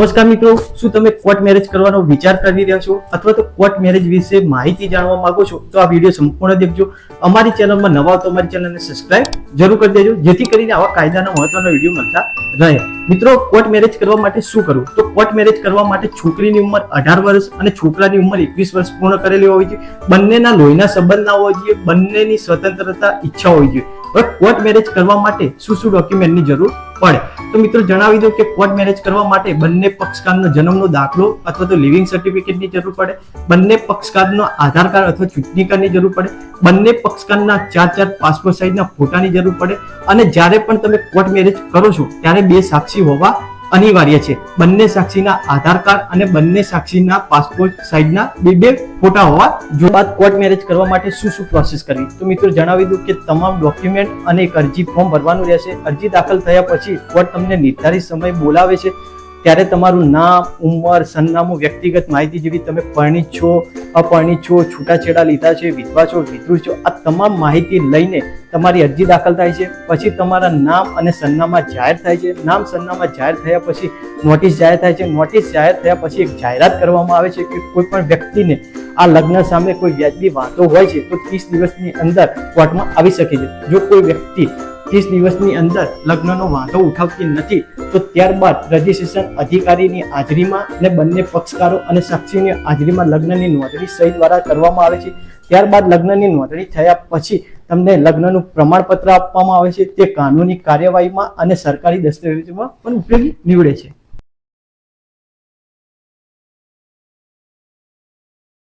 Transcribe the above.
નમસ્કાર મિત્રો, શું તમે કોર્ટ મેરેજ કરવાનો વિચાર કરી રહ્યા છો અથવા તો કોર્ટ મેરેજ વિશે માહિતી જાણવા માંગો છો? તો આ વીડિયો સંપૂર્ણ દેખજો. અમારી ચેનલમાં નવા તો અમારી ચેનલને સબસ્ક્રાઇબ જરૂર કરી દેજો, જેથી કરીને આવા કાયદાના મહત્વનો વીડિયો મળતા રહે. મિત્રો કોર્ટ મેરેજ કરવા માટે શું કરવું? તો કોર્ટ મેરેજ કરવા માટે છોકરીની ઉંમર અઢાર વર્ષ અને છોકરાની ઉંમર એકવીસ વર્ષ પૂર્ણ કરેલી હોવી જોઈએ. બંનેના લોહીના સંબંધ ના હોવા જોઈએ, બંનેની સ્વતંત્રતા, ઈચ્છા હોવી જોઈએ. કોર્ટ મેરેજ કરવા માટે શું શું ડોક્યુમેન્ટની જરૂર પડે? તો મિત્રો જણાવી દો કે કોર્ટ મેરેજ કરવા માટે બંને પક્ષકારનો જન્મનો દાખલો અથવા તો લિવિંગ સર્ટિફિકેટની જરૂર પડે, બંને પક્ષકારનો આધાર કાર્ડ અથવા ચૂંટણી કાર્ડની જરૂર પડે, બંને પક્ષકારના ચાર ચાર પાસપોર્ટ સાઇઝના ફોટાની જરૂર પડે અને જ્યારે પણ તમે કોર્ટ મેરેજ કરો છો, ત્યારે બે સાક્ષી હોવા અનિવાર્ય છે. બંને સાક્ષીના આધાર કાર્ડ અને બંને સાક્ષીના પાસપોર્ટ સાઇઝના બે બે ફોટા હોવા જો બાદ કોર્ટ મેરેજ કરવા માટે શું શું પ્રોસેસ કરવી? તો મિત્રો જણાવી દઉં કે તમામ ડોક્યુમેન્ટ અને એક અરજી ફોર્મ ભરવાનું રહેશે. અરજી દાખલ થયા પછી કોર્ટ તમને નિર્ધારિત સમય બોલાવે છે. ત્યારે તમારું નામ, ઉંમર, સરનામું, વ્યક્તિગત માહિતી જેવી તમે પરણિત છો અપરણિત છો, છૂટાછેડા લીધા છે, વિધવા છો વિધ્રુવ છો, આ તમામ માહિતી લઈને તમારી અરજી દાખલ થાય છે, પછી તમારા નામ અને સરનામા જાહેર થાય છે. નામ, સરનામા જાહેર થયા પછી નોટિસ જાહેર થાય છે. નોટિસ જાહેર થયા પછી એક જાહેરાત કરવામાં આવે છે કે કોઈ પણ વ્યક્તિને આ લગ્ન સામે કોઈ વ્યાજબી વાંધો હોય છે તો ત્રીસ દિવસની અંદર કોર્ટમાં આવી શકે છે. જો કોઈ વ્યક્તિ ત્રીસ દિવસની અંદર લગ્નનો વાંધો ઉઠાવતી નથી, તો ત્યારબાદ રજીસ્ટ્રેશન અધિકારીની હાજરીમાં અને બંને પક્ષકારો અને સાક્ષીની હાજરીમાં લગ્નની નોંધણી સહી દ્વારા કરવામાં આવે છે. ત્યારબાદ લગ્નની નોંધણી થયા પછી તમને લગ્નનું પ્રમાણપત્ર આપવામાં આવે છે, તે કાનૂની કાર્યવાહીમાં અને સરકારી દસ્તાવેજોમાં પણ ઉપયોગી નીવડે છે.